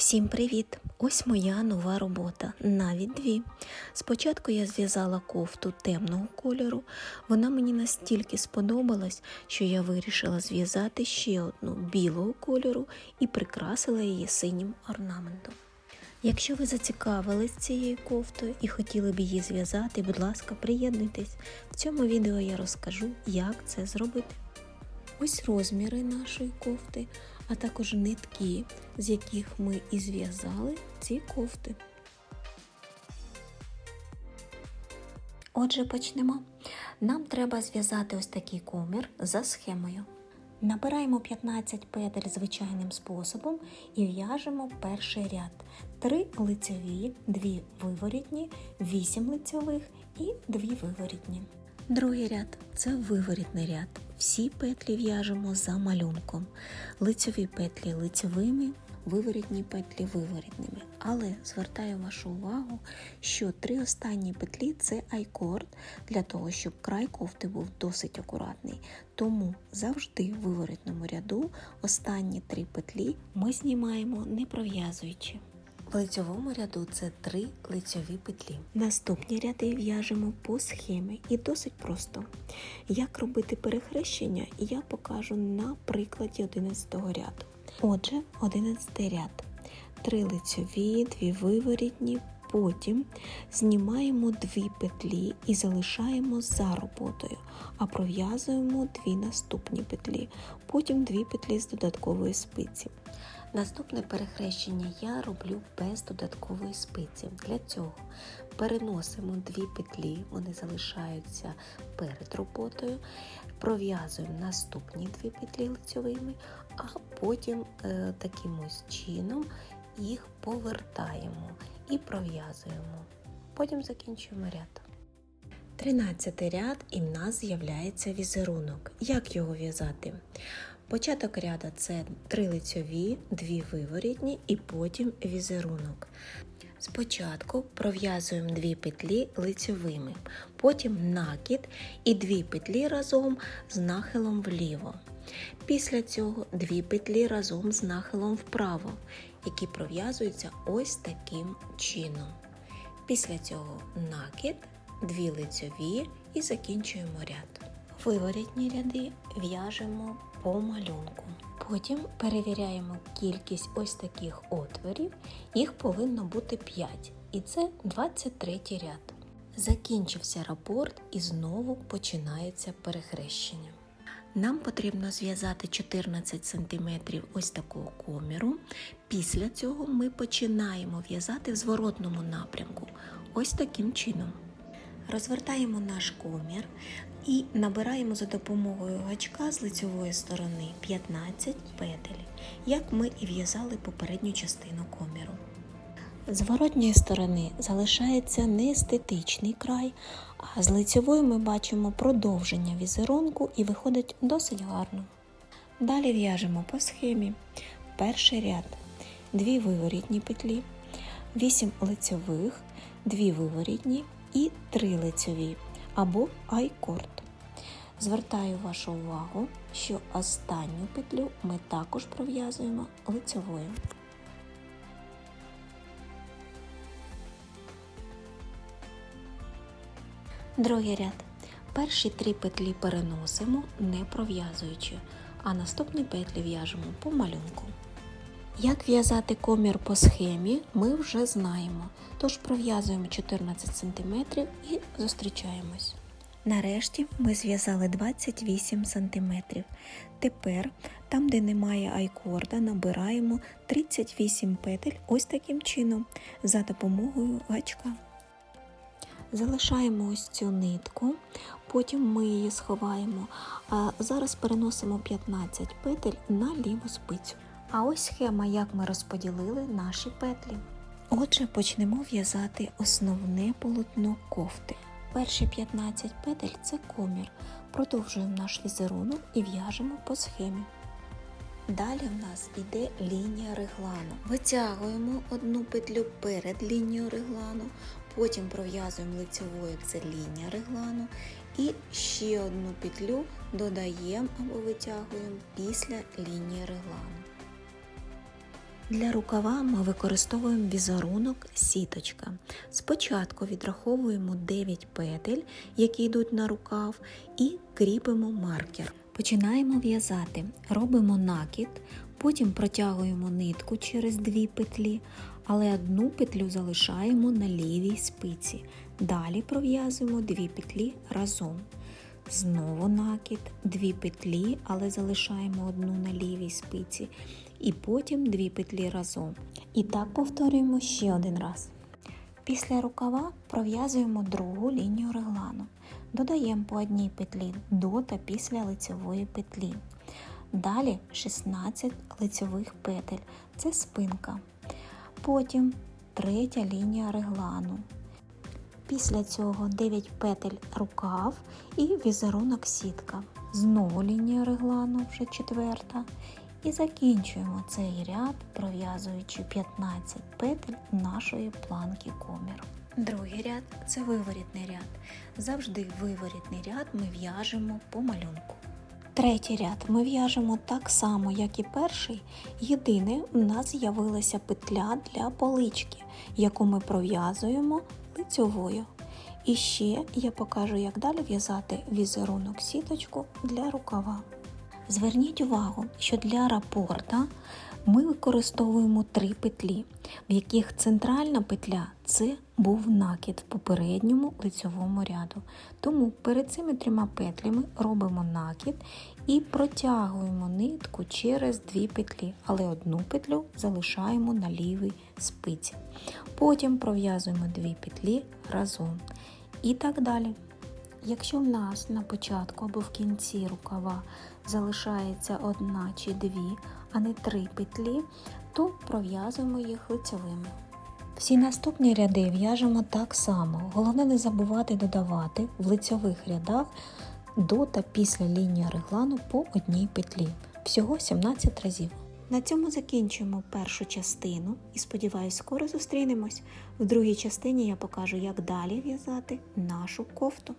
Всім привіт! Ось моя нова робота, навіть дві. Спочатку я зв'язала кофту темного кольору. Вона мені настільки сподобалась, що я вирішила зв'язати ще одну білого кольору і прикрасила її синім орнаментом. Якщо ви зацікавились цією кофтою і хотіли б її зв'язати, будь ласка, приєднуйтесь. В цьому відео я розкажу, як це зробити. Ось розміри нашої кофти, а також нитки, з яких ми і зв'язали ці кофти. Отже, почнемо. Нам треба зв'язати ось такий комір за схемою. Набираємо 15 петель звичайним способом і в'яжемо перший ряд. 3 лицеві, 2 виворітні, 8 лицьових і 2 виворітні. Другий ряд це виворітний ряд. Всі петлі в'яжемо за малюнком. Лицьові петлі лицьовими, виворітні петлі виворітними. Але звертаю вашу увагу, що три останні петлі це айкорд для того, щоб край кофти був досить акуратний. Тому завжди в виворітному ряду останні три петлі ми знімаємо не пров'язуючи. В лицьовому ряду це три лицьові петлі. Наступні ряди в'яжемо по схемі і досить просто. Як робити перехрещення, я покажу на прикладі 11 ряду. Отже, 11 ряд. Три лицьові, дві виворітні, потім знімаємо дві петлі і залишаємо за роботою, а пров'язуємо дві наступні петлі, потім дві петлі з додаткової спиці. Наступне перехрещення я роблю без додаткової спиці. Для цього переносимо дві петлі, вони залишаються перед роботою, пров'язуємо наступні дві петлі лицьовими, а потім е, таким ось чином їх повертаємо і пров'язуємо. Потім закінчуємо ряд. 13 ряд і в нас з'являється візерунок. Як його в'язати? Початок ряда це три лицьові, дві виворітні і потім візерунок. Спочатку пров'язуємо дві петлі лицьовими, потім накид і дві петлі разом з нахилом вліво. Після цього дві петлі разом з нахилом вправо, які пров'язуються ось таким чином. Після цього накид, дві лицьові і закінчуємо ряд. Виворітні ряди в'яжемо по малюнку. Потім перевіряємо кількість ось таких отворів, їх повинно бути 5, і це 23 ряд. Закінчився рапорт і знову починається перехрещення. Нам потрібно зв'язати 14 см ось такого коміру. Після цього ми починаємо в'язати в зворотному напрямку, ось таким чином. Розвертаємо наш комір і набираємо за допомогою гачка з лицьової сторони 15 петель, як ми і в'язали попередню частину коміру. З зворотньої сторони залишається не естетичний край, а з лицьової ми бачимо продовження візерунку і виходить досить гарно. Далі в'яжемо по схемі. Перший ряд, дві виворітні петлі, 8 лицьових, 2 виворітні і 3 лицьові або айкорд. Звертаю вашу увагу, що останню петлю ми також пров'язуємо лицьовою. Другий ряд. Перші три петлі переносимо, не пров'язуючи, а наступні петлі в'яжемо по малюнку. Як в'язати комір по схемі, ми вже знаємо, тож пров'язуємо 14 см і зустрічаємось. Нарешті ми зв'язали 28 см. Тепер, там, де немає айкорда, набираємо 38 петель ось таким чином за допомогою гачка. Залишаємо ось цю нитку, потім ми її сховаємо, а зараз переносимо 15 петель на ліву спицю. А ось схема, як ми розподілили наші петлі. Отже, почнемо в'язати основне полотно кофти. Перші 15 петель це комір. Продовжуємо наш візерунок і в'яжемо по схемі. Далі в нас йде лінія реглану. Витягуємо одну петлю перед лінією реглану, потім пров'язуємо лицевою це лінія реглану, і ще одну петлю додаємо або витягуємо після лінії реглану. Для рукава ми використовуємо візерунок сіточка. Спочатку відраховуємо 9 петель, які йдуть на рукав, і кріпимо маркер. Починаємо в'язати. Робимо накид, потім протягуємо нитку через дві петлі, але одну петлю залишаємо на лівій спиці. Далі пров'язуємо дві петлі разом. Знову накид, дві петлі, але залишаємо одну на лівій спиці, і потім дві петлі разом. І так повторюємо ще один раз. Після рукава пров'язуємо другу лінію реглану. Додаємо по одній петлі до та після лицевої петлі. Далі 16 лицевих петель це спинка. Потім третя лінія реглану. Після цього 9 петель рукав і візерунок сітка. Знову лінія реглану, вже четверта. І закінчуємо цей ряд, пров'язуючи 15 петель нашої планки коміру. Другий ряд це виворітний ряд. Завжди виворітний ряд ми в'яжемо по малюнку. Третій ряд ми в'яжемо так само, як і перший. Єдине, у нас з'явилася петля для полички, яку ми пров'язуємо лицьовою. І ще я покажу, як далі в'язати візерунок сіточку для рукава. Зверніть увагу, що для рапорта ми використовуємо три петлі, в яких центральна петля це був накид в попередньому лицьовому ряду. Тому перед цими трьома петлями робимо накид і протягуємо нитку через дві петлі, але одну петлю залишаємо на лівій спиці. Потім пров'язуємо дві петлі разом. І так далі. Якщо в нас на початку або в кінці рукава залишається одна чи дві, а не три петлі, то пров'язуємо їх лицевими. Всі наступні ряди в'яжемо так само. Головне не забувати додавати в лицьових рядах до та після лінії реглану по одній петлі. Всього 17 разів. На цьому закінчуємо першу частину і сподіваюсь, скоро зустрінемось. В другій частині я покажу, як далі в'язати нашу кофту.